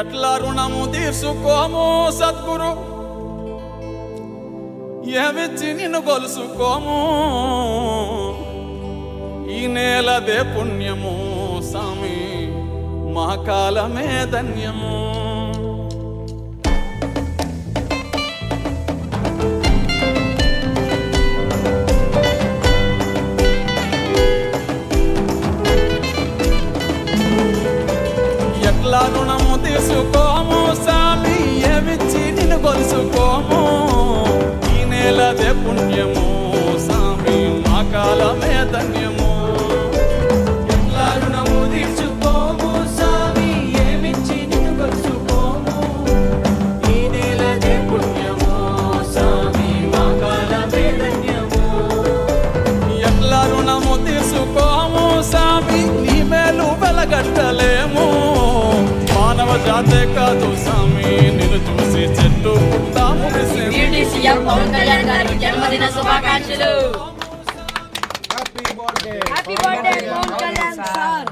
ఎట్లా రుణము తీసుకోము సద్గురు? ఏమిచ్చి నిన్ను కొలుసుకోము ఈ నేలదే పుణ్యము సామి మా కాలమే ధన్యము. ఎట్లా రుణము తీసుకోము. సామి ఏమిచ్చి నిన్ను కొలుసుకోము? ఈ నేలదే పుణ్యము సామి మా కాలమే ధన్యము. ఎట్లా రుణము తీర్చుకోము జాతే కాదు సామి నిన్ను చూసి చెట్టు పుట్టాము డిప్యూటీ సీఎం పవన్ కళ్యాణ్ గారికి జన్మదిన శుభాకాంక్షలు. Happy birthday Pawan Kalyan sir.